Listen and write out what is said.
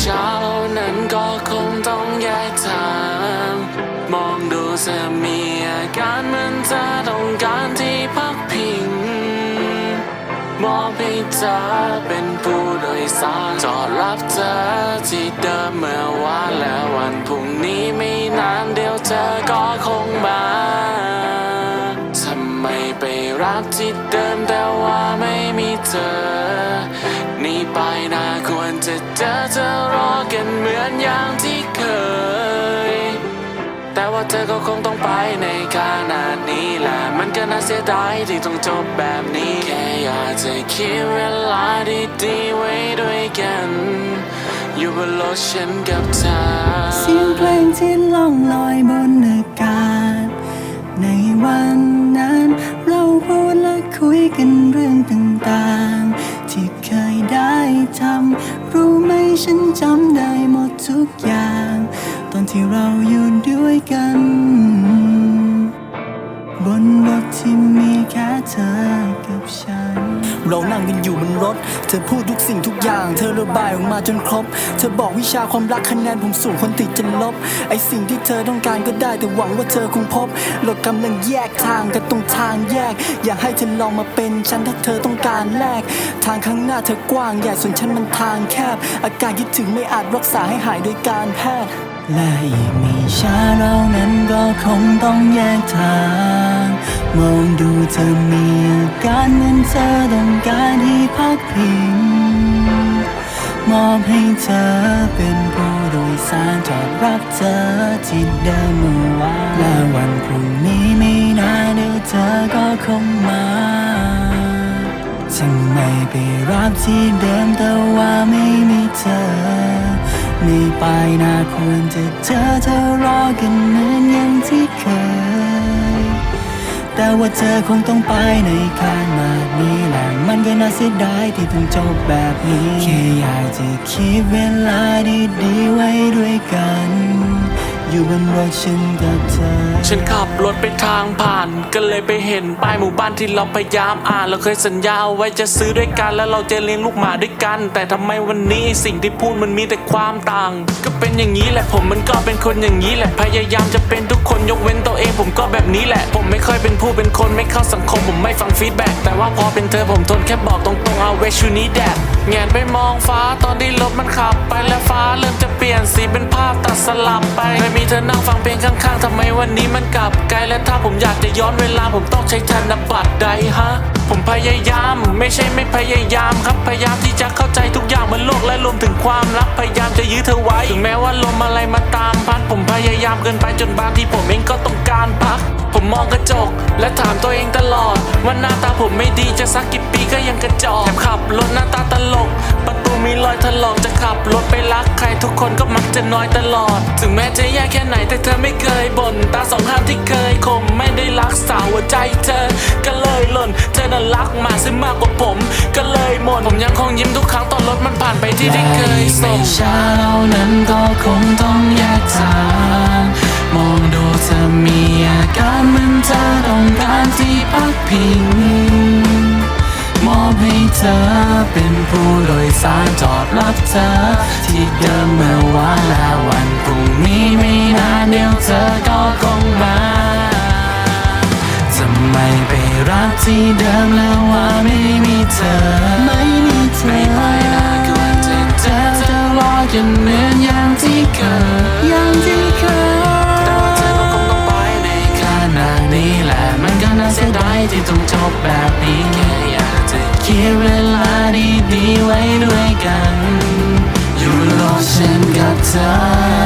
เช้านั้นก็คงต้องแยกทาง มองดูจะมีอาการเหมือนเธอต้องการที่พักพิง มอบให้เธอเป็นผู้โดยสารจอดรับเธอที่เดิมเมื่อวานแล้ววันพรุ่งนี้ไม่นานเดี๋ยวเธอก็คงมาทำไมไปรับที่เดิมแต่ว่าไม่มีเธอ นี่ไปนาควรจะเจอเธอรอกันเหมือนอย่างที่เคย แต่ว่าเธอก็คงต้องไปในขนาดนี้แหละ มันก็น่าเสียดายที่ต้องจบแบบนี้ แค่อยากจะคิดเวลาดีๆไว้ด้วยกัน อยู่บนรถฉันกับเธอ เสียงเพลงที่ล่องลอยบนอากาศ ในวันนั้น เราพูดและคุยกันเรื่องต่างๆ ฉันจำได้หมดทุกอย่าง ตอนที่เราอยู่ด้วยกัน บนรถที่มีแค่เธอกับฉัน เรานั่งกันอยู่บนรถ เธอพูดทุกสิ่งทุกอย่าง เธอระบายออกมาจนครบ เธอบอกวิชาความรักคะแนนผมสูงคนติดจะลบ ไอสิ่งที่เธอต้องการก็ได้แต่หวังว่าเธอคงพบ เรากำลังแยกทางกันตรงทางแยก อยากให้เธอลองมาเป็นฉันถ้าเธอต้องการแลก ทางข้างหน้าเธอกว้างใหญ่ส่วนฉันมันทางแคบ อาการคิดถึงไม่อาจรักษาให้หายโดยการแพทย์ และอีกไม่ช้าเรานั้นก็คงต้องแยกทาง มองดูเธอมีอาการเหมือนเธอต้องการที่พักพิง มอบให้เธอเป็นผู้โดยสารจอดรับเธอที่เดิมเมื่อวานและวันพรุ่งนี้ไม่นานเดี๋ยวเธอก็คงมาทำไมไปรับที่เดิมแต่ว่าไม่มีเธอ ไม่ไปน่าควรจะเจอเธอรอกันเหมือนอย่างที่เคย แต่ว่าเธอคงต้องไปในขนานี้แหละมันก็น่าเสียดายที่ต้องจบแบบนี้ แค่อยากจะคิดเวลาดีๆไว้ด้วยกัน อยู่บนรถฉันกับเธอ ฉันขับรถไปทางผ่าน ก็เลยไปเห็นป้ายหมู่บ้านที่เราพยายามอ่านเราเคยสัญญาเอาไว้จะซื้อด้วยกัน แล้วเราจะเลี้ยงลูกหมาด้วยกัน แต่ทำไมวันนี้สิ่งที่พูดมันมีแต่ความต่าง ก็เป็นอย่างนี้แหละผมมันก็เป็นคนอย่างนี้แหละพยายามจะเป็นทุกคนยกเว้นตัวเองผมก็แบบนี้แหละ ผมไม่ค่อยเป็นผู้เป็นคนไม่เข้าสังคมผมไม่ฟังฟีดแบ็กแต่ว่าพอเป็นเธอผมทนแค่บอกตรงๆเอาเวชูนี้แดด แงนไปมองฟ้าตอนที่รถมันขับไปแล้วฟ้าเริ่มจะเปลี่ยนสีเป็นภาพตัดสลับไป ไม่มีเธอนั่งฟังเพลงข้างๆทำไมวันนี้มันกลับไกลและถ้าผมอยากจะย้อนเวลาผมต้องใช้ธนบัตรใดฮะ ผมพยายามไม่ใช่ไม่พยายามครับพยายามที่จะเข้าใจทุกอย่างบนโลกและรวมถึงความรักพยายามจะยื้อเธอไว้ถึงแม้ว่าลมอะไรมาตามพัดผมพยายามเกินไปจนบางทีผมเองก็ต้องการพัก ผมมองกระจก และถามตัวเองตลอด ว่าหน้าตาผมไม่ดีจะสักกี่ปีก็ยังกระจอกแถมขับรถหน้าตาตลก ประตูมีรอยถลอกจะขับรถไปรักใครทุกคนก็มักจะน้อยตลอด ถึงแม้จะแย่แค่ไหนแต่เธอไม่เคยบ่นตาสองข้างที่เคยคมไม่ได้รักษาหัวใจเธอ ก็เลยหล่น เธอน่ะรักมาซึ่งมากกว่าผม ก็เลยหมดผมยังคงยิ้มทุกครั้งตอนรถมันผ่านไปที่ที่เคยส่งไม่ช้าเรานั้นก็คงต้องแยกทาง มองดูเธอมีอาการเหมือนเธอต้องการที่พักพิงมอบให้เธอเป็นผู้โดยสารจอดรับเธอ ที่เดิมเมื่อวานและวันพรุ่งนี้ไม่นานเดี๋ยวเธอก็คงมาทำไมไปรักที่เดิมแล้วว่าไม่มีเธอ ไม่มีเธอไม่ไปนะควรจะเจเธอจะรอจนเหมือนอย กัน อยู่รอฉันกับเธอ